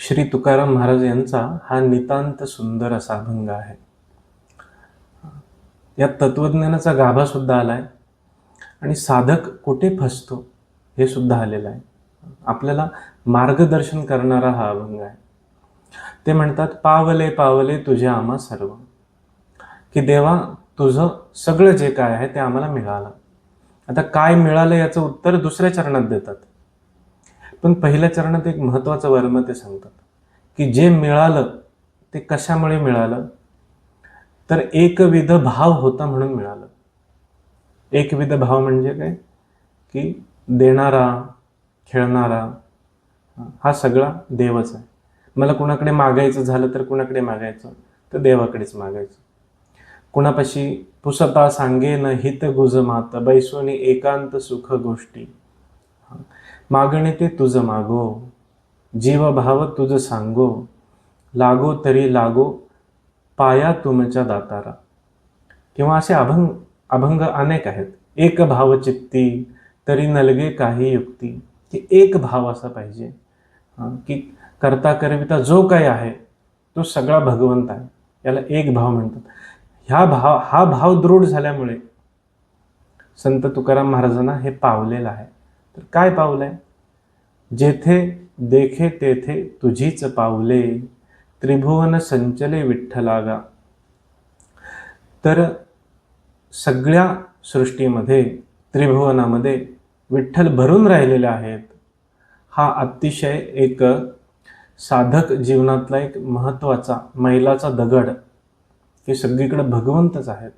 श्री तुकाराम महाराज यांचा हा नितांत सुंदर असा अभंग आहे. यात तत्वज्ञानाचा गाभा सुद्धा आलाय. आणि साधक कुठे फसतो हे सुद्धा आलेलं आहे. आपल्याला मार्गदर्शन करणारा हा अभंग आहे. ते म्हणतात पावले पावले तुझे आम्हा सर्व. की देवा तुझं सगळं जे काय आहे ते आम्हाला मिळालं. आता काय मिळालं याचं उत्तर दुसऱ्या चरणात देतात. पण पहिल्या चरणात एक महत्त्वाचं वर्म ते सांगतात की जे मिळालं ते कशामुळे मिळालं? तर एकविध भाव होता म्हणून मिळालं. एकविध भाव म्हणजे काय? की देणारा खेळणारा हा सगळा देवच आहे. मला कुणाकडे मागायचं झालं तर कुणाकडे मागायचं? तर देवाकडेच मागायचं. कुणापाशी पुसता सांगे न हित गुज मात बैसोनी एकांत सुख गोष्टी. मागणे ते तुझं मागो. जीवभाव तुझं सांगो. लागो तरी लागो. पाया तुमच्या दातारा. किंवा असे अभंग अभंग अनेक आहेत. एक भाव चित्ती तरी नलगे काही युक्ती. की एक भाव असा पाहिजे. की करता करविता जो काही आहे तो सगळा भगवंत आहे. याला एक भाव म्हणतात. ह्या भाव हा भाव दृढ झाल्यामुळे संत तुकाराम महाराजांना हे पावलेलं आहे. तर काय पावलं आहे जेथे देखे तेथे तुझीच पावले त्रिभुवन संचले विठ्ठलागा. तर सगळ्या सृष्टीमध्ये त्रिभुवनामध्ये विठ्ठल भरून राहिलेले आहेत. हा अतिशय एक साधक जीवनातला एक महत्त्वाचा मैलाचा दगड. की सगळीकडे भगवंतच आहेत.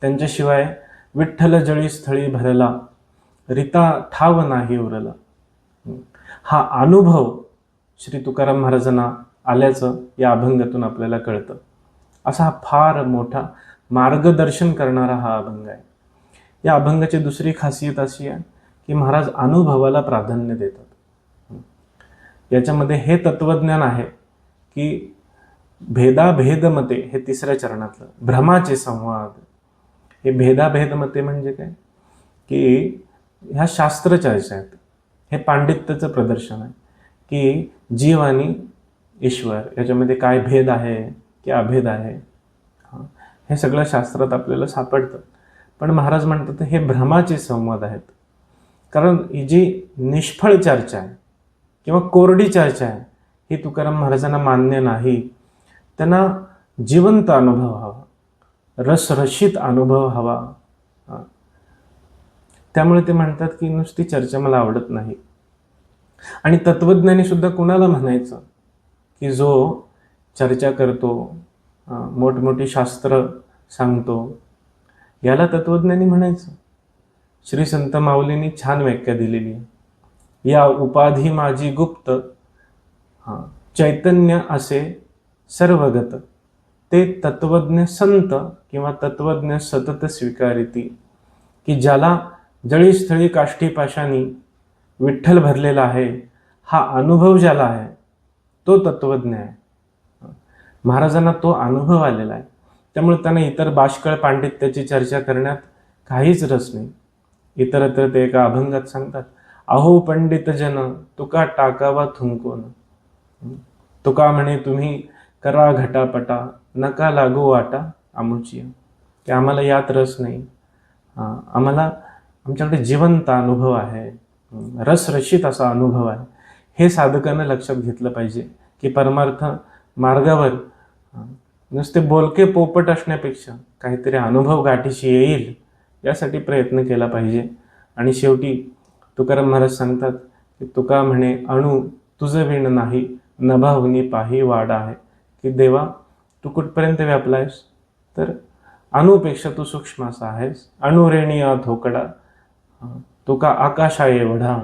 त्यांच्याशिवाय विठ्ठल जळी स्थळी भरला. रिता ठाव नाही उरला. हा अनुभव श्री तुकाराम महाराजांना आल्याचं या अभंगातून आपल्याला कळतं. असा हा फार मोठा मार्गदर्शन करणारा हा अभंग आहे. या अभंगाची दुसरी खासियत अशी आहे की महाराज अनुभवाला प्राधान्य देतात. याच्यामध्ये हे तत्वज्ञान आहे की भेदाभेद मते हे तिसऱ्या चरणातलं भ्रमाचे संवाद. हे भेदाभेद मते म्हणजे काय? की ह्या शास्त्र चर्चा आहेत हे पांडित्याचं प्रदर्शन आहे की जीव आणि ईश्वर याच्यामध्ये काय भेद आहे की अभेद आहे? हां. हे सगळं शास्त्रात आपल्याला सापडतं. पण महाराज म्हणतात हे भ्रमाचे संवाद आहेत. कारण ही जी निष्फळ चर्चा आहे किंवा कोरडी चर्चा आहे ही तुकाराम महाराजांना मान्य नाही. त्यांना जिवंत अनुभव हवा रसरशीत अनुभव हवा. त्यामुळे ते म्हणतात की नुसती चर्चा मला आवडत नाही. आणि तत्वज्ञानी सुद्धा कुणाला म्हणायचं? की जो चर्चा करतो मोठमोठी शास्त्र सांगतो याला तत्वज्ञानी म्हणायचं? श्री संत माऊलींनी छान व्याख्या दिलेली आहे. या उपाधी माझी गुप्त हां चैतन्य असे सर्वगत ते तत्वज्ञ संत किंवा तत्वज्ञ सतत स्वीकारिती की ज्याला जळीस्थळी काष्टी पाशानी विठ्ठल भरलेला आहे हा अनुभव ज्याला आहे तो तत्वज्ञ आहे. महाराजांना तो अनुभव आलेला आहे. त्यामुळे त्यांना इतर बाष्कळ पांडित्याची चर्चा करण्यात काहीच रस नाही. इतरत्र ते एका अभंगात सांगतात अहो पंडित जन तुका टाकावा थुंकून. तुका म्हणे तुम्ही करा घटापटा नका लागू वाटा आमुची. की आम्हाला यात रस नाही. आम्हाला आमच्याकडे जिवंत अनुभव आहे. रसरशीत असा अनुभव आहे. हे साधकानं लक्षात घेतलं पाहिजे की परमार्थ मार्गावर नुसते बोलके पोपट असण्यापेक्षा काहीतरी अनुभव गाठीशी येईल यासाठी प्रयत्न केला पाहिजे. आणि शेवटी तुकाराम महाराज सांगतात की तुका म्हणे अणू तुझं विण नाही नभावनी पाही वाडा आहे. की देवा तू कुठपर्यंत व्यापला आहेस तर अणुपेक्षा तू सूक्ष्म असा आहेस. अणुरेणी धोकडा तुका आहे एवढा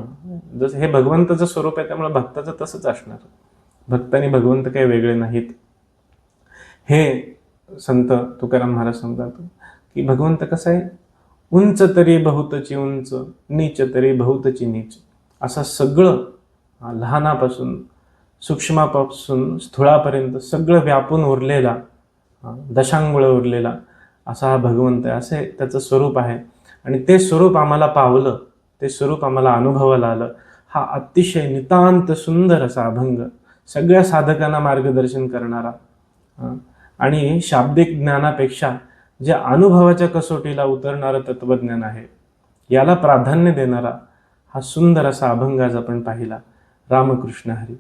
जसं हे भगवंताचं स्वरूप आहे त्यामुळे भक्ताचं तसंच असणार. भक्तानी भगवंत काही वेगळे नाहीत. हे संत तुकाराम महाराज सांगतात की भगवंत कसं आहे? उंच तरी बहुतची उंच नीच तरी बहुतची नीच. असं सगळं लहानापासून सूक्ष्मापासून स्थूळापर्यंत सगळं व्यापून उरलेला दशांगुळ उरलेला असा हा भगवंत आहे. असे त्याचं स्वरूप आहे. आणि ते स्वरूप आम्हाला पावलं ते स्वरूप आम्हाला अनुभवाला आलं. हा अतिशय नितांत सुंदर असा अभंग सगळ्या साधकांना मार्गदर्शन करणारा. आणि शाब्दिक ज्ञानापेक्षा जे अनुभवाच्या कसोटीला उतरणारं तत्वज्ञान आहे याला प्राधान्य देणारा हा सुंदर असा अभंग आज आपण पाहिला. रामकृष्ण हरी.